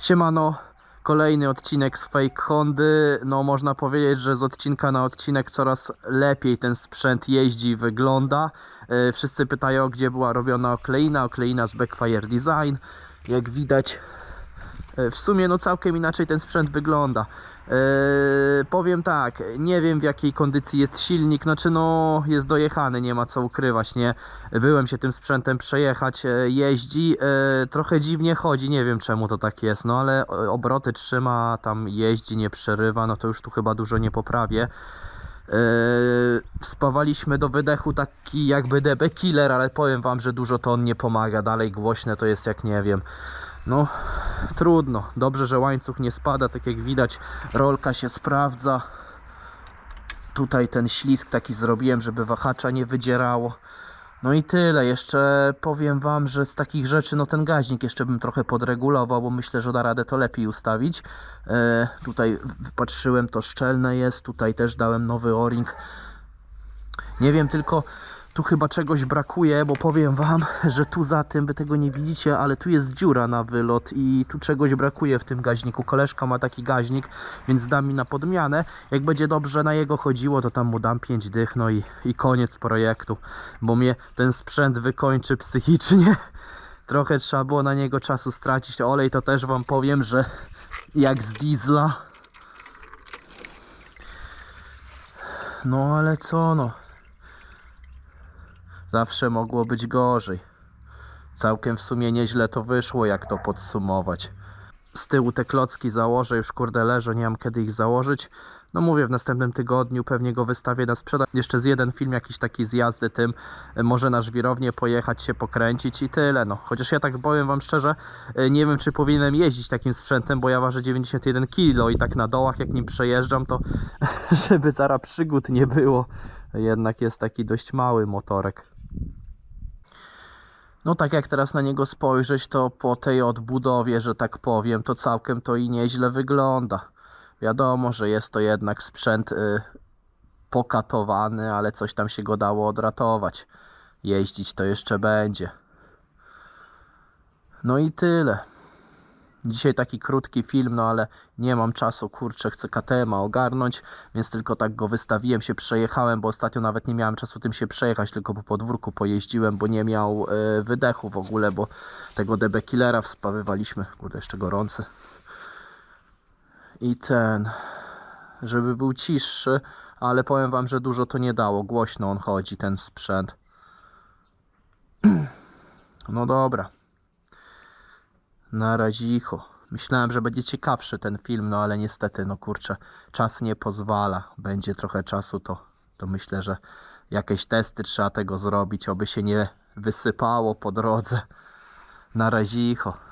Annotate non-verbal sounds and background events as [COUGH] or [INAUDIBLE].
Siemano, kolejny odcinek z Fake Hondy. No można powiedzieć, że z odcinka na odcinek coraz lepiej ten sprzęt jeździ, wygląda. E, Wszyscy pytają, gdzie była robiona okleina. Okleina z Backfire Design. Jak widać, w sumie no całkiem inaczej ten sprzęt wygląda. Eee, powiem tak, nie wiem w jakiej kondycji jest silnik, znaczy no jest dojechany, nie ma co ukrywać, nie? Byłem się tym sprzętem przejechać, e, jeździ, e, trochę dziwnie chodzi, nie wiem czemu to tak jest, no ale e, obroty trzyma, tam jeździ, nie przerywa, no to już tu chyba dużo nie poprawię. Eee, spawaliśmy do wydechu taki jakby DB killer, ale powiem wam, że dużo to on nie pomaga. Dalej głośne to jest jak nie wiem. No, trudno. Dobrze, że łańcuch nie spada, tak jak widać, rolka się sprawdza. Tutaj ten ślisk taki zrobiłem, żeby wahacza nie wydzierało. No i tyle. Jeszcze powiem wam, że z takich rzeczy, no ten gaźnik jeszcze bym trochę podregulował, bo myślę, że da radę to lepiej ustawić. E, tutaj w- patrzyłem, to szczelne jest. Tutaj też dałem nowy o-ring. Nie wiem tylko, tu chyba czegoś brakuje, bo powiem wam, że tu za tym, wy tego nie widzicie, ale tu jest dziura na wylot i tu czegoś brakuje w tym gaźniku. Koleżka ma taki gaźnik, więc da mi na podmianę. Jak będzie dobrze na jego chodziło, to tam mu dam 5 dych, no i, i koniec projektu, bo mnie ten sprzęt wykończy psychicznie. [LAUGHS] Trochę trzeba było na niego czasu stracić. Olej to też wam powiem, że jak z diesla. No ale co no. Zawsze mogło być gorzej. Całkiem w sumie nieźle to wyszło, jak to podsumować. Z tyłu te klocki założę, już kurde leżą, nie mam kiedy ich założyć. No mówię, w następnym tygodniu pewnie go wystawię na sprzedaż. Jeszcze z jeden film, jakiś taki z jazdy tym, e, może na żwirownię pojechać, się pokręcić i tyle. No, chociaż ja tak powiem wam szczerze, e, nie wiem czy powinienem jeździć takim sprzętem, bo ja ważę 91 kg i tak na dołach jak nim przejeżdżam, to [LAUGHS] żeby zaraz przygód nie było. Jednak jest taki dość mały motorek. No tak jak teraz na niego spojrzeć, to po tej odbudowie, że tak powiem, to całkiem to i nieźle wygląda. Wiadomo, że jest to jednak sprzęt y, pokatowany, ale coś tam się go dało odratować. Jeździć to jeszcze będzie. No i tyle. Dzisiaj taki krótki film, no ale nie mam czasu, kurczę, chcę KTM ogarnąć, więc tylko tak go wystawiłem, się przejechałem, bo ostatnio nawet nie miałem czasu tym się przejechać, tylko po podwórku pojeździłem, bo nie miał e, wydechu w ogóle, bo tego DB Killera wspawywaliśmy, kurde, jeszcze gorący. I ten, żeby był ciszszy, ale powiem wam, że dużo to nie dało, głośno on chodzi, ten sprzęt. [CLEARS THROAT] No dobra. Na razicho. Myślałem, że będzie ciekawszy ten film, no ale niestety, no kurczę, czas nie pozwala. Będzie trochę czasu, to, to myślę, że jakieś testy trzeba tego zrobić, oby się nie wysypało po drodze. Na razicho.